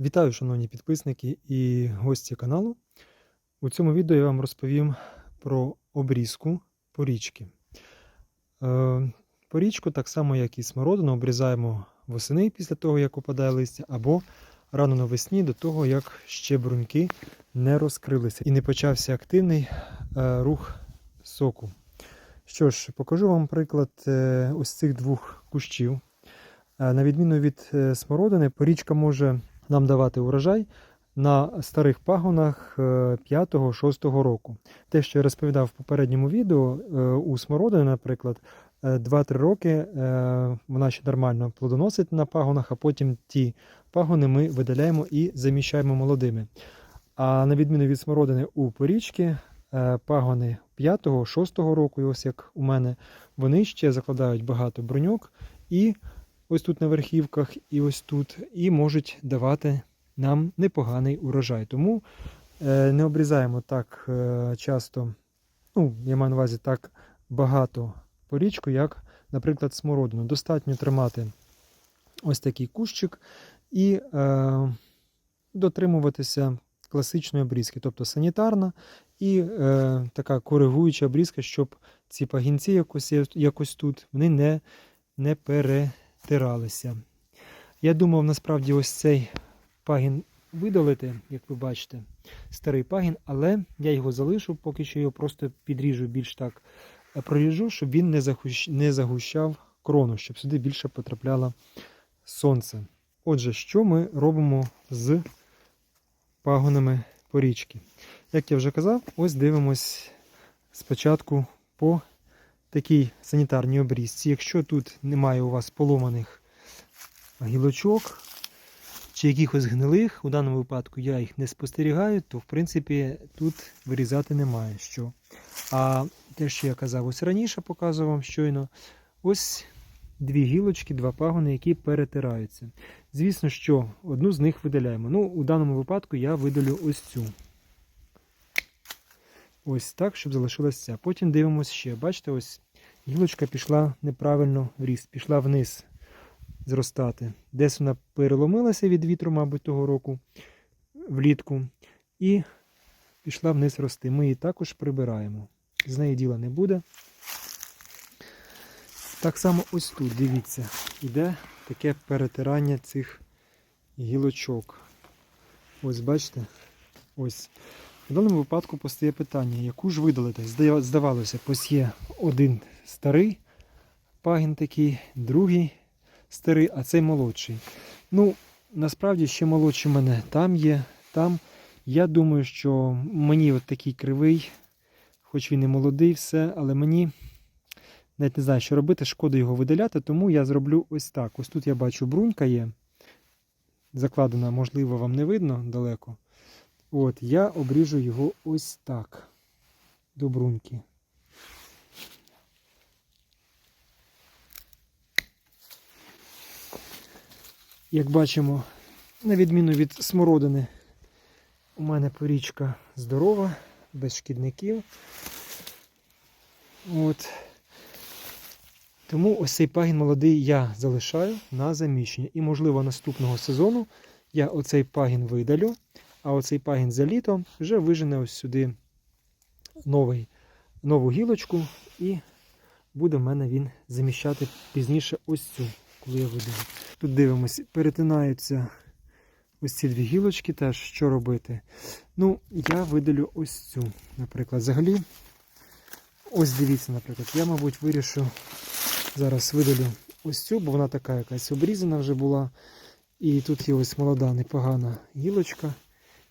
Вітаю, шановні підписники і гості каналу. У цьому відео я вам розповім про обрізку порічки. Е, Порічку, так само як і смородину, обрізаємо восени після того, як опадає листя, або рано навесні до того, як ще бруньки не розкрилися і не почався активний е, рух соку. Що ж, покажу вам приклад е, ось цих двох кущів. На відміну від смородини, порічка може нам давати урожай на старих пагонах 5-6 року. Те, що я розповідав в попередньому відео, е, у смородини, наприклад, е, 2-3 роки е, вона ще нормально плодоносить на пагонах, а потім ті пагони ми видаляємо і заміщаємо молодими. А на відміну від смородини у порічки, е, пагони 5-6 року, ось як у мене, вони ще закладають багато броньок і ось тут на верхівках, і ось тут, і можуть давати нам непоганий урожай. Тому е, не обрізаємо так е, часто, ну, я маю на увазі так багато порічку, як, наприклад, смородину. Достатньо тримати ось такий кущик і е, дотримуватися класичної обрізки, тобто санітарна і е, така коригуюча обрізка, щоб ці пагінці якось, якось тут вони не, не перетиралися. Я думав, насправді, ось цей пагін видалити, як ви бачите, старий пагін, але я його залишу, поки що його просто підріжу більш так е, проріжу, щоб він не, захущ... не загущав крону, щоб сюди більше потрапляло сонце. Отже, що ми робимо з пагонами порічки? Як я вже казав, ось дивимось спочатку по такій санітарній обрізці. Якщо тут немає у вас поломаних гілочок чи якихось гнилих, у даному випадку я їх не спостерігаю, то в принципі тут вирізати немає що. А те, що я казав ось раніше, показував вам щойно, ось дві гілочки, два пагони, які перетираються. Звісно, що одну з них видаляємо. Ну, у даному випадку я видалю ось цю. Ось так, щоб залишилася ця. Потім дивимося ще. Бачите, ось гілочка пішла неправильно в ріст, пішла вниз зростати. Десь вона переломилася від вітру, мабуть, того року влітку. І пішла вниз рости. Ми її також прибираємо. З неї діла не буде. Так само ось тут, дивіться, іде таке перетирання цих гілочок. Ось бачите? Ось. В даному випадку постає питання, яку ж видалити? Здавалося, ось є один старий пагін такий, другий старий, а цей молодший. Ну, насправді ще молодший мене там є, там. Я думаю, що мені от такий кривий, хоч він і молодий, все, але мені навіть не знаю, що робити, шкода його видаляти, тому я зроблю ось так. Ось тут я бачу брунька є. Закладена, можливо, вам не видно далеко. От, я обріжу його ось так. До бруньки. Як бачимо, на відміну від смородини, у мене порічка здорова, без шкідників. От. Тому ось цей пагін молодий я залишаю на заміщення. І, можливо, наступного сезону я оцей пагін видалю, а оцей пагін за літо вже вижене ось сюди новий, нову гілочку, і буде в мене він заміщати пізніше ось цю, коли я видалю. Тут дивимося, перетинаються ось ці дві гілочки теж, що робити. Ну, я видалю ось цю, наприклад. Взагалі, ось дивіться, наприклад, я, мабуть, вирішу. Зараз видалю ось цю, бо вона така якась обрізана вже була. І тут є ось молода, непогана гілочка.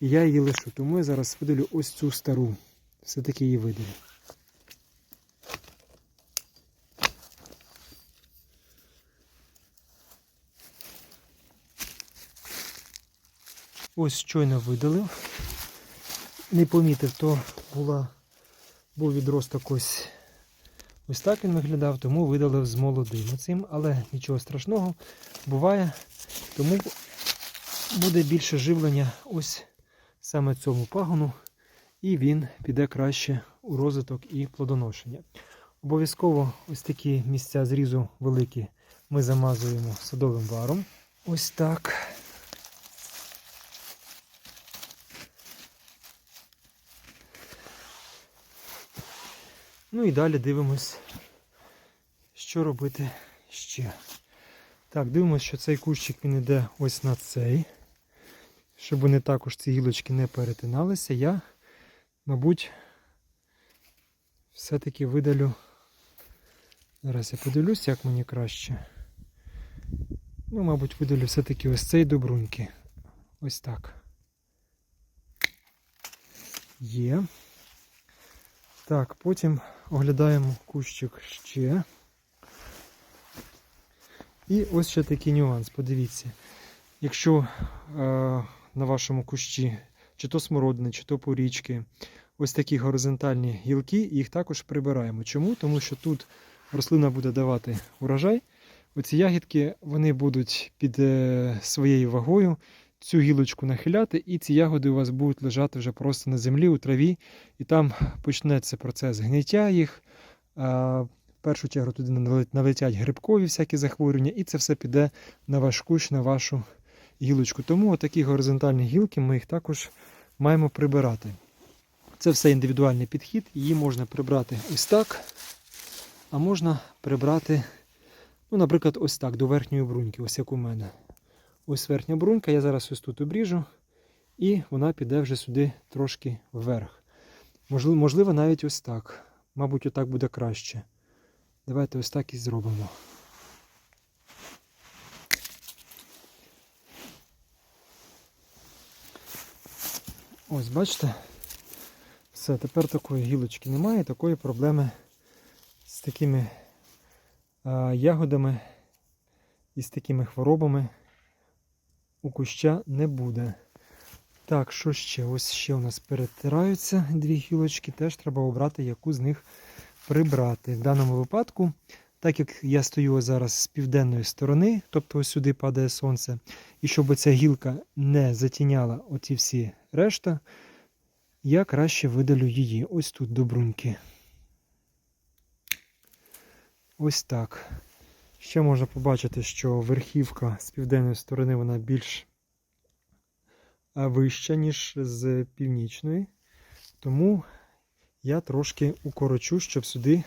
І я її лишу. Тому я зараз видалю ось цю стару. Все-таки її видалю. Ось щойно видалив. Не помітив, то була, був відросток ось Ось так він виглядав, тому видалив з молодим цим, але нічого страшного буває, тому буде більше живлення ось саме цьому пагону, і він піде краще у розвиток і плодоношення. Обов'язково ось такі місця зрізу великі ми замазуємо садовим варом. Ось так. Ну і далі дивимось, що робити ще. Так, дивимося, що цей кущик він йде ось на цей. Щоб вони також ці гілочки не перетиналися, я, мабуть, все-таки видалю. Зараз я подивлюсь, як мені краще. Ну, мабуть, видалю все-таки ось цей добруньки. Ось так. Є. Так, потім оглядаємо кущик ще. І ось ще такий нюанс, подивіться. Якщо е, на вашому кущі чи то смородини, чи то порічки, ось такі горизонтальні гілки, їх також прибираємо. Чому? Тому що тут рослина буде давати урожай. Оці ягідки вони будуть під е, своєю вагою цю гілочку нахиляти, і ці ягоди у вас будуть лежати вже просто на землі, у траві, і там почнеться процес гниття їх. В першу чергу туди налетять грибкові всякі захворювання, і це все піде на ваш кущ, на вашу гілочку. Тому отакі горизонтальні гілки ми їх також маємо прибирати. Це все індивідуальний підхід, її можна прибрати ось так, а можна прибрати, ну, наприклад, ось так, до верхньої бруньки, ось як у мене. Ось верхня брунька, я зараз ось тут обріжу, і вона піде вже сюди трошки вверх. Можливо, навіть ось так. Мабуть, отак буде краще. Давайте ось так і зробимо. Ось, бачите? Все, тепер такої гілочки немає, такої проблеми з такими а, ягодами і з такими хворобами у куща не буде. Так, що ще? Ось ще у нас перетираються дві гілочки, теж треба обрати, яку з них прибрати. В даному випадку, так як я стою зараз з південної сторони, тобто ось сюди падає сонце, і щоб ця гілка не затіняла оці всі решта, я краще видалю її. Ось тут до бруньки. Ось так. Ще можна побачити, що верхівка з південної сторони вона більш вища, ніж з північної. Тому я трошки укорочу, щоб сюди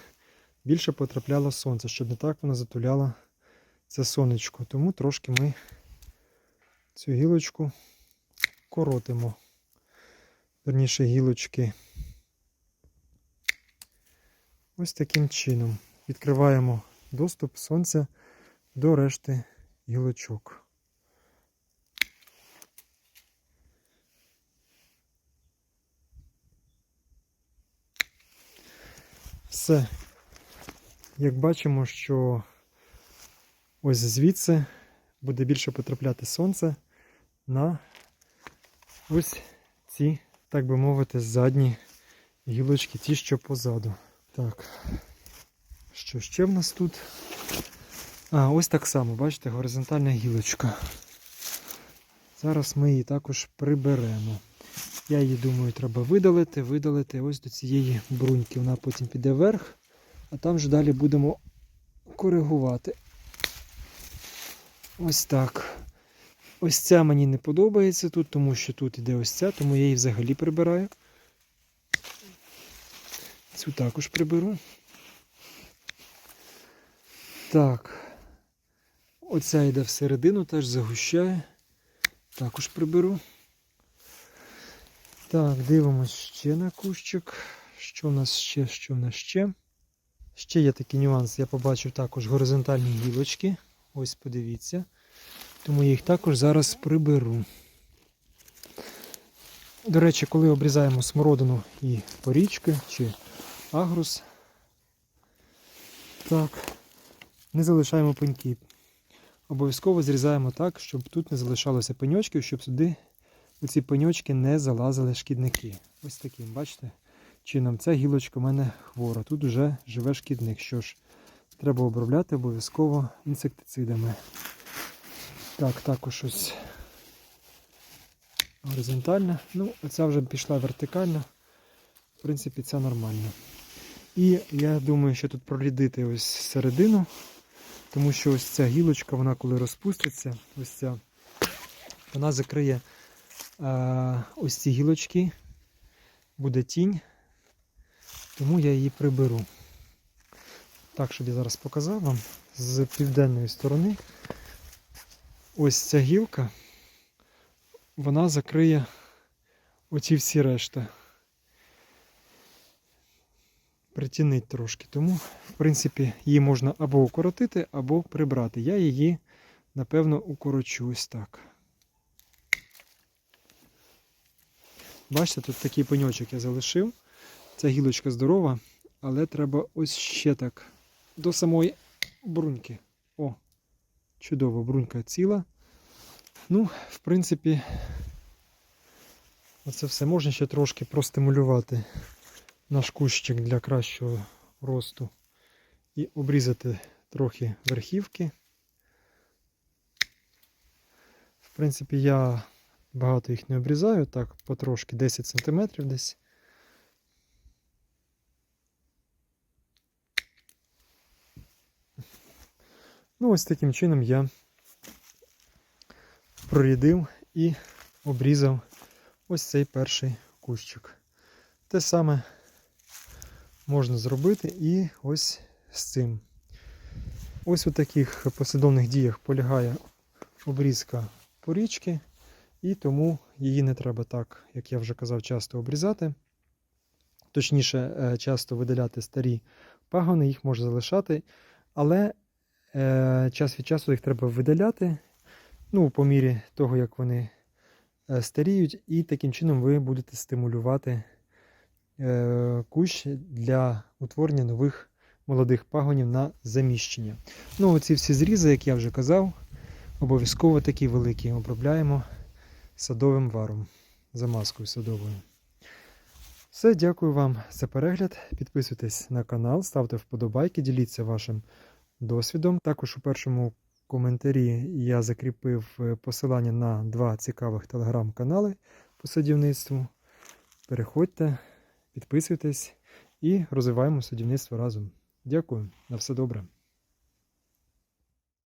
більше потрапляло сонце, щоб не так воно затуляло це сонечко. Тому трошки ми цю гілочку коротимо. Верніше гілочки. Ось таким чином. Відкриваємо доступ сонця до решти гілочок. Все. Як бачимо, що ось звідси буде більше потрапляти сонце на ось ці, так би мовити, задні гілочки, ті, що позаду. Так. Що ще в нас тут? А, ось так само, бачите, горизонтальна гілочка. Зараз ми її також приберемо. Я її думаю, треба видалити, видалити ось до цієї бруньки. Вона потім піде вверх, а там вже далі будемо коригувати. Ось так. Ось ця мені не подобається тут, тому що тут іде ось ця, тому я її взагалі прибираю. Цю також приберу. Так. Оця йде всередину, теж загущає. Також приберу. Так, дивимось ще на кущик. Що в нас ще, що в нас ще? Ще є такий нюанс, я побачив також горизонтальні гілочки. Ось подивіться. Тому я їх також зараз приберу. До речі, коли обрізаємо смородину і порічки чи агрус, так, не залишаємо пеньки. Обов'язково зрізаємо так, щоб тут не залишалося пеньочків, щоб сюди у ці пеньочки не залазили шкідники. Ось таким, бачите, чином ця гілочка в мене хвора. Тут вже живе шкідник. Що ж, треба обробляти обов'язково інсектицидами. Так, також ось горизонтальна. Ну, оця вже пішла вертикальна. В принципі, це нормально. І я думаю, що тут прорідити ось середину, тому що ось ця гілочка, вона коли розпуститься, ось ця, вона закриє а, ось ці гілочки, буде тінь. Тому я її приберу. Так, щоб я зараз показав вам з південної сторони. Ось ця гілка, вона закриє оці всі решта. Притінить трошки. Тому, в принципі, її можна або укоротити, або прибрати. Я її, напевно, укорочу ось так. Бачите, тут такий пеньочок я залишив. Ця гілочка здорова, але треба ось ще так до самої бруньки. Чудово, брунька ціла. Ну, в принципі, оце все можна ще трошки простимулювати наш кущик для кращого росту і обрізати трохи верхівки. В принципі, я багато їх не обрізаю, так потрошки 10 см десь. Ну, ось таким чином я прорядив і обрізав ось цей перший кущик. Те саме можна зробити і ось з цим. Ось у таких послідовних діях полягає обрізка порічки, і тому її не треба так, як я вже казав, часто обрізати. Точніше, е, часто видаляти старі пагони, їх можна залишати, але час від часу їх треба видаляти, ну, по мірі того, як вони е, старіють, і таким чином ви будете стимулювати е, кущ для утворення нових молодих пагонів на заміщення. Ну, оці всі зрізи, як я вже казав, обов'язково такі великі обробляємо садовим варом, замазкою садовою. Все, дякую вам за перегляд. Підписуйтесь на канал, ставте вподобайки, діліться вашим досвідом. Також у першому коментарі я закріпив е, посилання на два цікавих телеграм-канали по садівництву. Переходьте, підписуйтесь і розвиваємо садівництво разом. Дякую, на все добре.